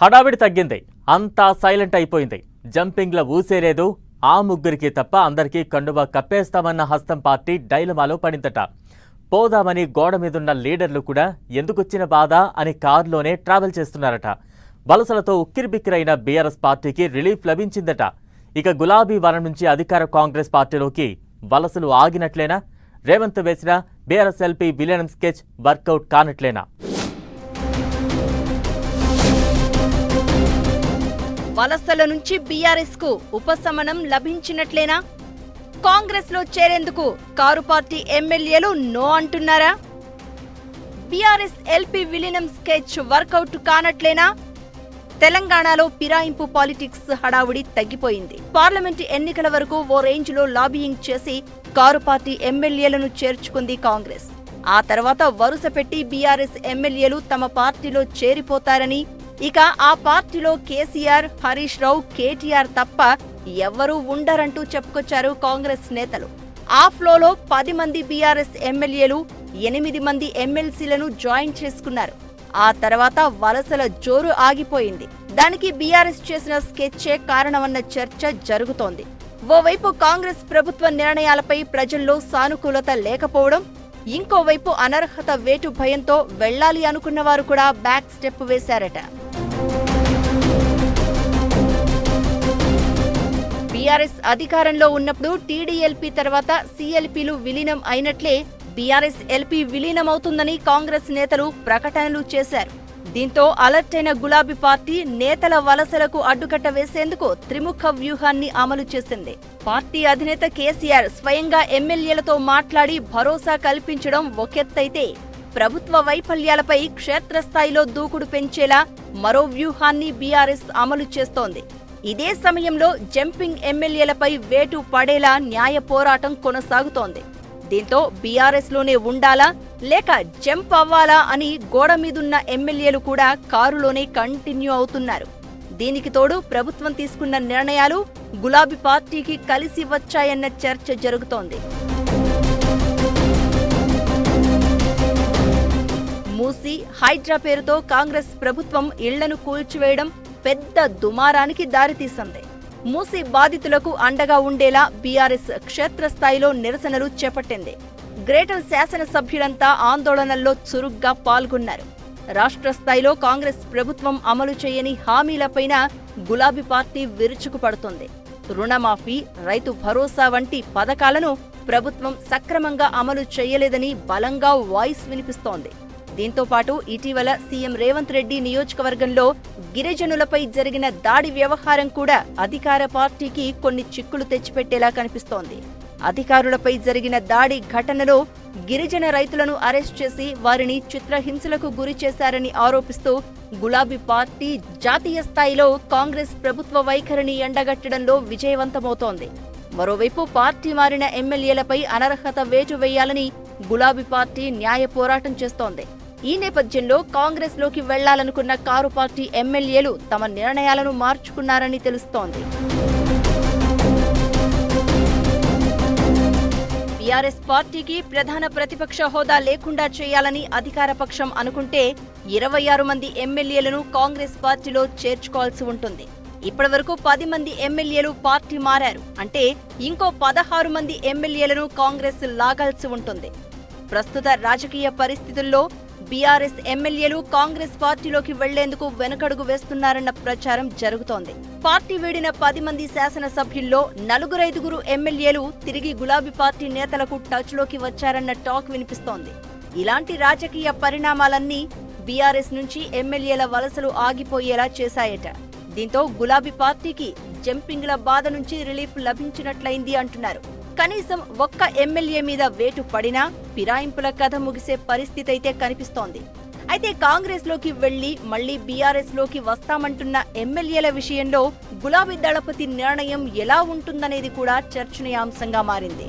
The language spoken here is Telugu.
హడావిడి తగ్గింది. అంతా సైలెంట్ అయిపోయింది. జంపింగ్ల ఊసేలేదు. ఆ ముగ్గురికి తప్ప అందరికీ కండువా కప్పేస్తామన్న హస్తం పార్టీ డైలమాలో పడిందట. పోదామని గోడ మీదున్న లీడర్లు కూడా ఎందుకొచ్చిన బాధ అని కారులోనే ట్రావెల్ చేస్తున్నారట. వలసలతో ఉక్కిరిబిక్కిరైన బీఆర్ఎస్ పార్టీకి రిలీఫ్ లభించిందట. ఇక గులాబీ వనం నుంచి అధికార కాంగ్రెస్ పార్టీలోకి వలసలు ఆగినట్లేనా? రేవంత్ వేసిన బీఆర్ఎస్ ఎల్పీ విలీనం స్కెచ్ వర్కౌట్ కానట్లేనా? వలసల నుంచి బీఆర్ఎస్కు ఉపశమనం లభించినట్లేనా? కాంగ్రెస్లో చేరేందుకు కారు పార్టీ ఎమ్మెల్యేలు నో అంటున్నారా? బీఆర్ఎస్ ఎల్పీ విలీనం స్కెచ్ వర్కౌట్ కానట్లేనా? తెలంగాణలో పిరాయింపు పాలిటిక్స్ హడావుడి తగ్గిపోయింది. పార్లమెంటు ఎన్నికల వరకు ఓ రేంజ్లో లాబియింగ్ చేసి కారు పార్టీ ఎమ్మెల్యేలను చేర్చుకుంది కాంగ్రెస్. ఆ తర్వాత వరుస పెట్టి బీఆర్ఎస్ ఎమ్మెల్యేలు తమ పార్టీలో చేరిపోతారని ఇక ఆ పార్టీలో కేసీఆర్ హరీష్ రావు కేటీఆర్ తప్ప ఎవ్వరూ ఉండరంటూ చెప్పుకొచ్చారు కాంగ్రెస్ నేతలు. ఆ ఫ్లోలో పది మంది బీఆర్ఎస్ ఎమ్మెల్యేలు ఎనిమిది మంది ఎమ్మెల్సీలను జాయిన్ చేసుకున్నారు. ఆ తర్వాత వలసల జోరు ఆగిపోయింది. దానికి బీఆర్ఎస్ చేసిన స్కెచ్చే కారణమన్న చర్చ జరుగుతోంది. ఓవైపు కాంగ్రెస్ ప్రభుత్వ నిర్ణయాలపై ప్రజల్లో సానుకూలత లేకపోవడం ఇంకోవైపు అనర్హత వేటు భయంతో వెళ్ళాలి అనుకున్న వారు కూడా బ్యాక్ స్టెప్ వేశారట. బీఆర్ఎస్ అధికారంలో ఉన్నప్పుడు టీడీఎల్పీ తర్వాత సీఎల్పీలు విలీనం అయినట్లే బీఆర్ఎస్ ఎల్పీ విలీనమవుతుందని కాంగ్రెస్ నేతలు ప్రకటనలు చేశారు. దీంతో అలర్ట్ అయిన గులాబీ పార్టీ నేతల వలసలకు అడ్డుకట్ట వేసేందుకు త్రిముఖ వ్యూహాన్ని అమలు చేసింది. పార్టీ అధినేత కేసీఆర్ స్వయంగా ఎమ్మెల్యేలతో మాట్లాడి భరోసా కల్పించడం ఒకెత్తైతే ప్రభుత్వ వైఫల్యాలపై క్షేత్రస్థాయిలో దూకుడు పెంచేలా మరో వ్యూహాన్ని బీఆర్ఎస్ అమలు చేస్తోంది. ఇదే సమయంలో జంపింగ్ ఎమ్మెల్యేలపై వేటు పడేలా న్యాయ పోరాటం కొనసాగుతోంది. దీంతో బీఆర్ఎస్లోనే ఉండాలా లేక జంప్ అవ్వాలా అని గోడ మీదున్న ఎమ్మెల్యేలు కూడా కారులోనే కంటిన్యూ అవుతున్నారు. దీనికి తోడు ప్రభుత్వం తీసుకున్న నిర్ణయాలు గులాబీ పార్టీకి కలిసి వచ్చాయన్న చర్చ జరుగుతోంది. మూసి హైడ్రా పేరుతో కాంగ్రెస్ ప్రభుత్వం ఇళ్ళను కూల్చివేయడం పెద్ద దుమారానికి దారితీసింది మూసి బాధితులకు అండగా ఉండేలా బీఆర్ఎస్ క్షేత్రస్థాయిలో నిరసనలు చేపట్టింది. గ్రేటర్ శాసనసభ్యులంతా ఆందోళనల్లో చురుగ్గా పాల్గొన్నారు. రాష్ట్ర స్థాయిలో కాంగ్రెస్ ప్రభుత్వం అమలు చేయని హామీలపైన గులాబీ పార్టీ విరుచుకుపడుతోంది. రుణమాఫీ రైతు భరోసా వంటి పథకాలను ప్రభుత్వం సక్రమంగా అమలు చేయలేదని బలంగా వాయిస్ వినిపిస్తోంది. దీంతో పాటు ఇటీవల సీఎం రేవంత్ రెడ్డి నియోజకవర్గంలో గిరిజనులపై జరిగిన దాడి వ్యవహారం కూడా అధికార పార్టీకి కొన్ని చిక్కులు తెచ్చిపెట్టేలా కనిపిస్తోంది. అధికారులపై జరిగిన దాడి ఘటనలో గిరిజన రైతులను అరెస్ట్ చేసి వారిని చిత్రహింసలకు గురి చేశారని ఆరోపిస్తూ గులాబీ పార్టీ జాతీయ స్థాయిలో కాంగ్రెస్ ప్రభుత్వ వైఖరిని ఎండగట్టడంలో విజయవంతమవుతోంది. మరోవైపు పార్టీ మారిన ఎమ్మెల్యేలపై అనర్హత వేటు వేయాలని గులాబీ పార్టీ న్యాయ పోరాటం చేస్తోంది. ఈ నేపథ్యంలో కాంగ్రెస్లోకి వెళ్ళాలనుకున్న కారు పార్టీ ఎమ్మెల్యేలు తమ నిర్ణయాలను మార్చుకున్నారని తెలుస్తోంది. బీఆర్ఎస్ పార్టీకి ప్రధాన ప్రతిపక్ష హోదా లేకుండా చేయాలని అధికార పక్షం అనుకుంటే ఇరవై ఆరు మంది ఎమ్మెల్యేలను కాంగ్రెస్ పార్టీలో చేర్చుకోవాల్సి ఉంటుంది. ఇప్పటివరకు పది మంది ఎమ్మెల్యేలు పార్టీ మారారు. అంటే ఇంకో పదహారు మంది ఎమ్మెల్యేలను కాంగ్రెస్ లాగాల్సి ఉంటుంది. ప్రస్తుత రాజకీయ పరిస్థితుల్లో బీఆర్ఎస్ ఎమ్మెల్యేలు కాంగ్రెస్ పార్టీలోకి వెళ్ళేందుకు వెనకడుగు వేస్తున్నారన్న ప్రచారం జరుగుతోంది. పార్టీ వీడిన పది మంది శాసనసభ్యుల్లో నలుగురైదుగురు ఎమ్మెల్యేలు తిరిగి గులాబీ పార్టీ నేతలకు టచ్లోకి వచ్చారన్న టాక్ వినిపిస్తోంది. ఇలాంటి రాజకీయ పరిణామాలన్నీ బీఆర్ఎస్ నుంచి ఎమ్మెల్యేల వలసలు ఆగిపోయేలా చేశాయట. దీంతో గులాబీ పార్టీకి జంపింగ్ల బాధ నుంచి రిలీఫ్ లభించినట్లయింది అంటున్నారు. కనీసం ఒక్క ఎమ్మెల్యే మీద వేటు పడినా ఫిరాయింపుల కథ ముగిసే పరిస్థితి అయితే కనిపిస్తోంది. అయితే కాంగ్రెస్లోకి వెళ్ళి మళ్ళీ బీఆర్ఎస్లోకి వస్తామంటున్న ఎమ్మెల్యేల విషయంలో గులాబీ దళపతి నిర్ణయం ఎలా ఉంటుందనేది కూడా చర్చనీయాంశంగా మారింది.